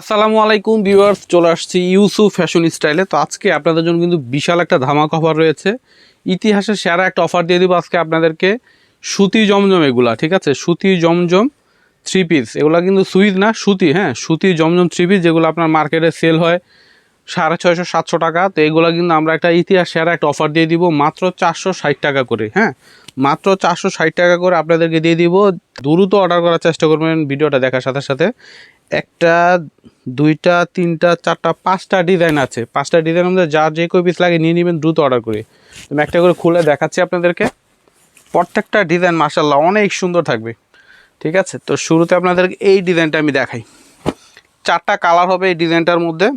আসসালামু আলাইকুম ভিউয়ার্স, চলে আসছি ইউসুফ ফ্যাশন স্টাইলে। তো আজকে আপনাদের জন্য কিন্তু বিশাল একটা ধামাক অফার রয়েছে। ইতিহাসের সেরা একটা অফার দিয়ে দিব আজকে আপনাদেরকে। সুতি জমজম এগুলা, ঠিক আছে? সুতি জমজম থ্রি পিস এগুলা কিন্তু সুইচ না, সুতি হ্যাঁ? সুতি জমজম থ্রি পিস যেগুলো আপনার মার্কেটে সেল হয় সাড়ে ছয়শো, সাতশো টাকা। তো এগুলো কিন্তু আমরা একটা ইতিহাস সেরা একটা অফার দিয়ে দিব মাত্র চারশো ষাট টাকা করে হ্যাঁ? মাত্র চারশো ষাট টাকা করে আপনাদেরকে দিয়ে দিব। দ্রুত অর্ডার করার চেষ্টা করবেন ভিডিওটা দেখার সাথে সাথে। একটা, দুইটা, তিনটা, চারটা, পাঁচটা ডিজাইন আছে। পাঁচটা ডিজাইনের মধ্যে যার যে কই পিস লাগে নিয়ে নেবেন, দ্রুত অর্ডার করে। আমি একটা করে খুলে দেখাচ্ছি আপনাদেরকে। প্রত্যেকটা ডিজাইন মার্শাল্লাহ অনেক সুন্দর থাকবে। ঠিক আছে? তো শুরুতে আপনাদেরকে এই ডিজাইনটা আমি দেখাই। চারটা কালার হবে এই ডিজাইনটার মধ্যে।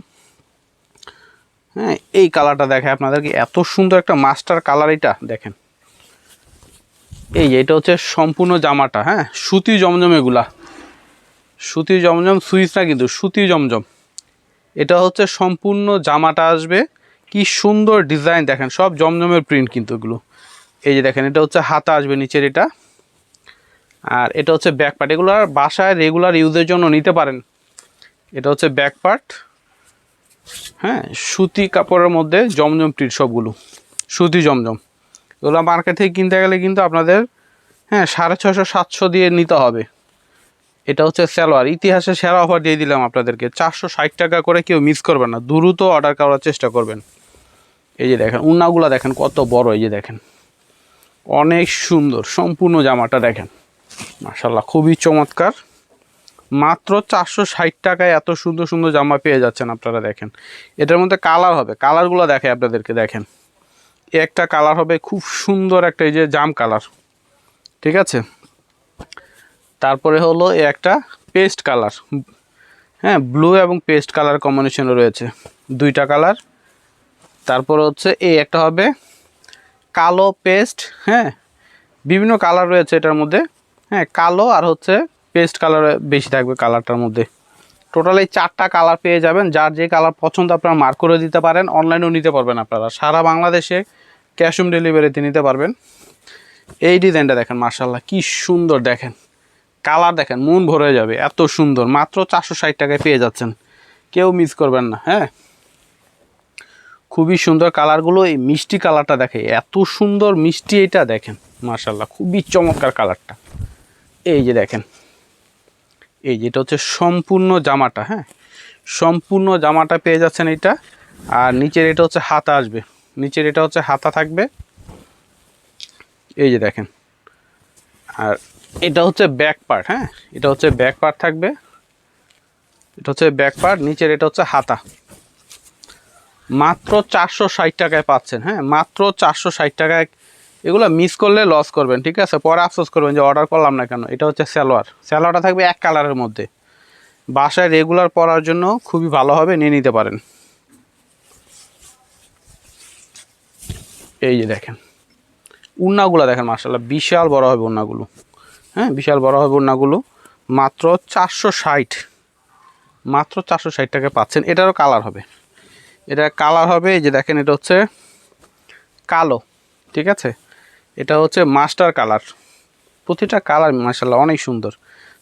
হ্যাঁ এই কালারটা দেখায় আপনাদেরকে। এত সুন্দর একটা মাস্টার কালার এটা দেখেন। এই এটা হচ্ছে সম্পূর্ণ জামাটা হ্যাঁ? সুতি জমজম এগুলা সুতি জমজম সুইচ না কিন্তু সুতি জমজম। এটা হচ্ছে সম্পূর্ণ জামাটা আসবে। কি সুন্দর ডিজাইন দেখেন, সব জমজমের প্রিন্ট কিন্তু এগুলো। এই যে দেখেন, এটা হচ্ছে হাতা আসবে নিচের এটা। আর এটা হচ্ছে ব্যাক পার্ট এগুলো আর বাসায় রেগুলার ইউজের জন্য নিতে পারেন। এটা হচ্ছে ব্যাক পার্ট হ্যাঁ সুতি কাপড়ের মধ্যে জমজম প্রিন্ট সবগুলো। সুতি জমজম। এগুলো মার্কেট থেকে কিনতে গেলে কিন্তু আপনাদের হ্যাঁ সাড়ে ছশো সাতশো দিয়ে নিতে হবে। এটা হচ্ছে স্যালোয়ার ইতিহাসে সেরা অফার দিয়ে দিলাম আপনাদেরকে। চারশো ষাট টাকা করে কেউ মিস করবেন না। দ্রুত অর্ডার করার চেষ্টা করবেন। এই যে দেখেন, উন্নাগুলো দেখেন, কত বড় এই যে দেখেন। অনেক সুন্দর, সম্পূর্ণ জামাটা দেখেন। মার্শাল্লাহ খুবই চমৎকার। মাত্র চারশো ষাট টাকায় এত সুন্দর সুন্দর জামা পেয়ে যাচ্ছেন আপনারা দেখেন। এটার মধ্যে কালার হবে। কালারগুলো দেখে আপনাদেরকে, দেখেন। একটা কালার হবে খুব সুন্দর একটা এই যে জাম কালার ঠিক আছে? তারপরে হলো একটা পেস্ট কালার হ্যাঁ ব্লু এবং পেস্ট কালার কম্বিনেশনে রয়েছে। দুইটা কালার তারপরে হচ্ছে এই একটা হবে কালো পেস্ট হ্যাঁ বিভিন্ন কালার রয়েছে এটার মধ্যে। হ্যাঁ কালো আর হচ্ছে পেস্ট কালার বেশি থাকবে কালারটার মধ্যে। টোটাল এই চারটা কালার পেয়ে যাবেন। যার যে কালার পছন্দ আপনারা মার্ক করে দিতে পারেন অনলাইনেও নিতে পারবেন আপনারা। সারা বাংলাদেশে ক্যাশ অন ডেলিভারিতে নিতে পারবেন। এই ডিজাইনটা দেখেন মার্শাল্লাহ কি সুন্দর দেখেন। কালার দেখেন, মন ভরে যাবে, এত সুন্দর। মাত্র চারশো ষাট টাকায় পেয়ে যাচ্ছেন। কেউ মিস করবেন না হ্যাঁ? খুবই সুন্দর কালারগুলো, এই মিষ্টি কালারটা দেখে এত সুন্দর মিষ্টি এটা দেখেন মার্শাল্লাহ খুবই চমৎকার কালারটা। এই যে দেখেন, এই যেটা হচ্ছে সম্পূর্ণ জামাটা হ্যাঁ? সম্পূর্ণ জামাটা পেয়ে যাচ্ছেন এটা, আর নিচের এটা হচ্ছে হাতা আসবে। নিচের এটা হচ্ছে হাতা থাকবে। এই যে দেখেন, আর এটা হচ্ছে ব্যাক পার্ট হ্যাঁ? এটা হচ্ছে ব্যাক পার্ট থাকবে। এটা হচ্ছে ব্যাক পার্ট নিচের এটা হচ্ছে হাতা। মাত্র চারশো ষাট টাকায় পাচ্ছেন হ্যাঁ? মাত্র চারশো ষাট টাকায়। এগুলো মিস করলে লস করবেন, ঠিক আছে? পরে আফসোস করবেন যে অর্ডার করলাম না কেন। এটা হচ্ছে স্যালোয়ার স্যালোয়ারটা থাকবে এক কালারের মধ্যে। বাসায় রেগুলার পরার জন্য খুবই ভালো হবে, নিয়ে নিতে পারেন। এই যে দেখেন। উন্নাগুলো দেখেন মার্শাল্লাহ বিশাল বড় হবে উন্নাগুলো। হ্যাঁ বিশাল বড় হবে উন্নাগুলো মাত্র চারশো ষাট। মাত্র চারশো ষাট টাকা পাচ্ছেন। এটারও কালার হবে। এটা কালার হবে, এই যে দেখেন, এটা হচ্ছে কালো, ঠিক আছে? এটা হচ্ছে মাস্টার কালার। প্রতিটা কালার মার্শাল্লাহ অনেক সুন্দর।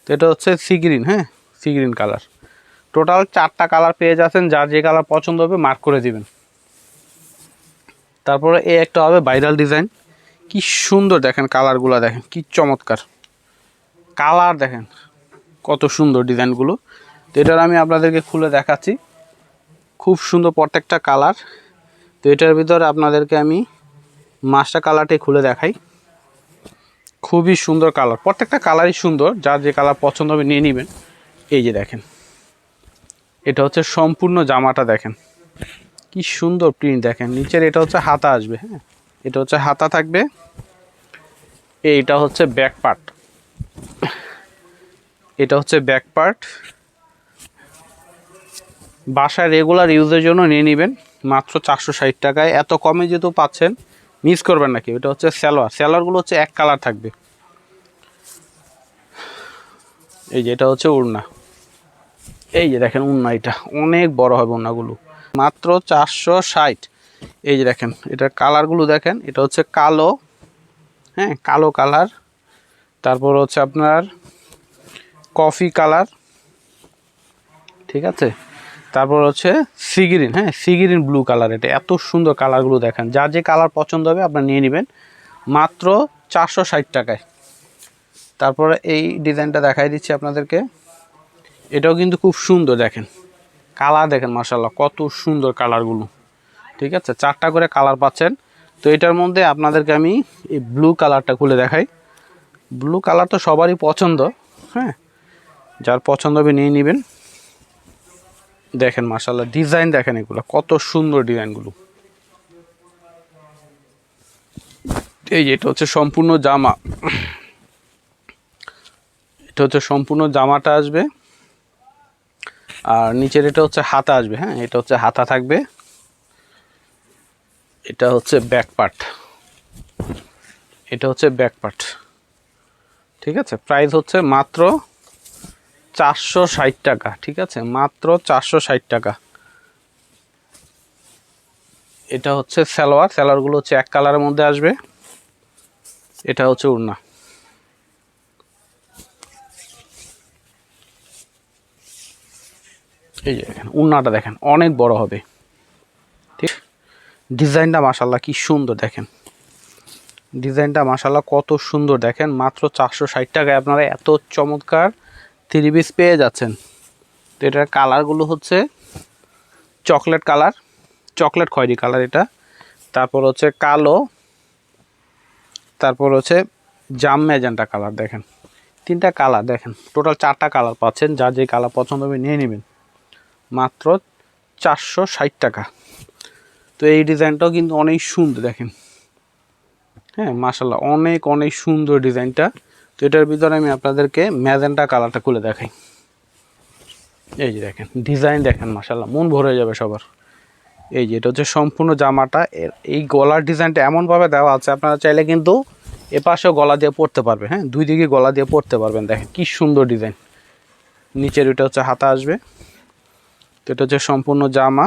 তো এটা হচ্ছে সি গ্রিন হ্যাঁ? Sea green colour. টোটাল চারটা কালার পেয়ে যাচ্ছেন। যার যে কালার পছন্দ হবে মার্ক করে দিবেন। তারপরে এ একটা হবে ভাইরাল ডিজাইন। কি সুন্দর দেখেন কালারগুলো দেখেন, কি চমৎকার। কালার দেখেন, কত সুন্দর ডিজাইনগুলো। তো এটার আমি আপনাদেরকে খুলে দেখাচ্ছি। খুব সুন্দর প্রত্যেকটা কালার। তো এটার ভিতরে আপনাদেরকে আমি মাস্টার কালারটাই খুলে দেখাই। খুবই সুন্দর কালার। প্রত্যেকটা কালারই সুন্দর, যার যে কালার পছন্দ হবে নিয়ে নেবেন। এই যে দেখেন, এটা হচ্ছে সম্পূর্ণ জামাটা দেখেন। কি সুন্দর প্রিন্ট দেখেন। নিচের এটা হচ্ছে হাতা আসবে হ্যাঁ। এটা হচ্ছে হাতা থাকবে। এইটা হচ্ছে ব্যাক পার্ট এটা হচ্ছে ব্যাক পার্ট বাসায় রেগুলার ইউজের জন্য নিয়ে নেবেন, মাত্র চারশো ষাট টাকায়। এত কমে যেহেতু পাচ্ছেন মিস করবেন নাকি এটা হচ্ছে স্যালোয়ার স্যালোয়ারগুলো হচ্ছে এক কালার থাকবে। এই যে এটা হচ্ছে উড়না। এই যে দেখেন উন্না এটা। অনেক বড় হবে উন্নাগুলো মাত্র চারশো ষাট। এই যে দেখেন, এটার কালারগুলো দেখেন। এটা হচ্ছে কালো। হ্যাঁ কালো কালার তারপর হচ্ছে আপনার কফি কালার, ঠিক আছে? তারপর হচ্ছে সিগিরিন হ্যাঁ? সিগিরিন ব্লু কালার এটা। এত সুন্দর কালারগুলো দেখেন। যার যে কালার পছন্দ হবে আপনার নিয়ে নেবেন। মাত্র চারশো ষাট টাকায়। তারপরে এই ডিজাইনটা দেখাই দিচ্ছি আপনাদেরকে। এটাও কিন্তু খুব সুন্দর দেখেন। কালার দেখেন মার্শাল্লাহ কত সুন্দর কালারগুলো। ঠিক আছে? চারটা করে কালার পাচ্ছেন। তো এটার মধ্যে আপনাদেরকে আমি এই ব্লু কালারটা খুলে দেখাই। ব্লু কালার তো সবারই পছন্দ হ্যাঁ? যার পছন্দ হবে নিয়ে নেবেন। দেখেন মার্শাল্লাহ ডিজাইন দেখেন এগুলো, কত সুন্দর ডিজাইনগুলো। এই যে, এটা হচ্ছে সম্পূর্ণ জামা। এটা হচ্ছে সম্পূর্ণ জামাটা আসবে। আর নিচের এটা হচ্ছে হাতা আসবে হ্যাঁ? এটা হচ্ছে হাতা থাকবে। এটা হচ্ছে ব্যাক পার্ট এটা হচ্ছে ব্যাক পার্ট ঠিক আছে? প্রাইস হচ্ছে মাত্র চারশো ষাট টাকা, ঠিক আছে? মাত্র চারশো ষাট টাকা। এটা হচ্ছে সালোয়ার, সালোয়ারগুলো হচ্ছে এক কালারের মধ্যে আসবে। এটা হচ্ছে উড়না। এই যে দেখেন উন্নাটা দেখেন, অনেক বড় হবে। ঠিক? ডিজাইনটা মাসাল্লাহ কি সুন্দর দেখেন। ডিজাইনটা মাসাল্লাহ কত সুন্দর। দেখেন মাত্র চারশো ষাট টাকায় আপনারা এত চমৎকার থ্রি পিস পেয়ে যাচ্ছেন। তো এটার কালারগুলো হচ্ছে চকলেট কালার। চকলেট খয়েরি কালার এটা। তারপর হচ্ছে কালো। তারপর হচ্ছে জাম ম্যাজেন্টা কালার দেখেন। তিনটা কালার দেখেন। টোটাল চারটা কালার পাচ্ছেন। যা যে কালার পছন্দ হবে নিয়ে নেবেন। মাত্র চারশো ষাট টাকা। তো এই ডিজাইনটাও কিন্তু অনেক সুন্দর দেখেন। হ্যাঁ মাসাল্লাহ অনেক অনেক সুন্দর ডিজাইনটা। তো এটার ভিতরে আমি আপনাদেরকে ম্যাজেন্টা কালারটা খুলে দেখাই। এই যে দেখেন, ডিজাইন দেখেন মাসাল্লাহ মন ভরে যাবে সবার। এই যে, এটা হচ্ছে সম্পূর্ণ জামাটা। এর, এই গলার ডিজাইনটা এমনভাবে দেওয়া আছে, আপনারা চাইলে কিন্তু এপাশেও গলা দিয়ে পরতে পারবে হ্যাঁ? দুই দিকে গলা দিয়ে পরতে পারবেন, দেখেন, কি সুন্দর ডিজাইন। নিচের ওইটা হচ্ছে হাতা আসবে। তো এটা হচ্ছে সম্পূর্ণ জামা।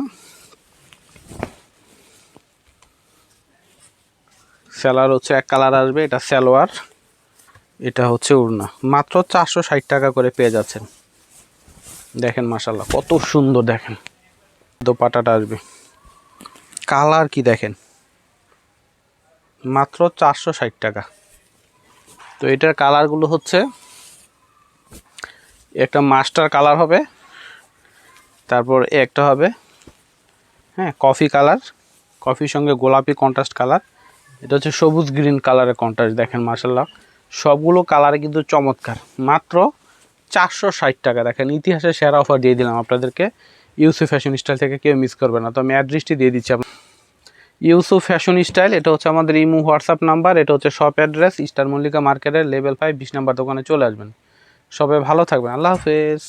স্যালার হচ্ছে এক কালার আসবে, এটা সালোয়ার, এটা হচ্ছে উড়না। মাত্র চারশো ষাট টাকা করে পেয়ে যাচ্ছেন। দেখেন মাসাল্লাহ কত সুন্দর দেখেন। দোপাটাটা আসবে। কালার কি দেখেন? মাত্র চারশো ষাট টাকা। তো এটার কালারগুলো হচ্ছে, একটা মাস্টার কালার হবে, তারপর একটা হবে হ্যাঁ কফি কালার, কফির সঙ্গে গোলাপি কন্ট্রাস্ট কালার। এটা হচ্ছে সবুজ গ্রিন কালারের কন্ট্রাস্ট দেখেন মার্শাল্লাহ সবগুলো কালারে কিন্তু চমৎকার। মাত্র চারশো ষাট টাকা। দেখেন ইতিহাসে সেরা অফার দিয়ে দিলাম আপনাদেরকে। ইউসুফ ফ্যাশন স্টাইল থেকে কেউ মিস করবে না। তো আমি অ্যাড্রেসটি দিয়ে দিচ্ছি আপনার ইউসুফ ফ্যাশন স্টাইল এটা হচ্ছে আমাদের ইমু হোয়াটসঅ্যাপ নাম্বার এটা হচ্ছে শপ অ্যাড্রেস স্টার মল্লিকা মার্কেটের লেভেল ফাইভ বিশ নাম্বার দোকানে চলে আসবেন। সবাই ভালো থাকবেন। আল্লাহ হাফেজ।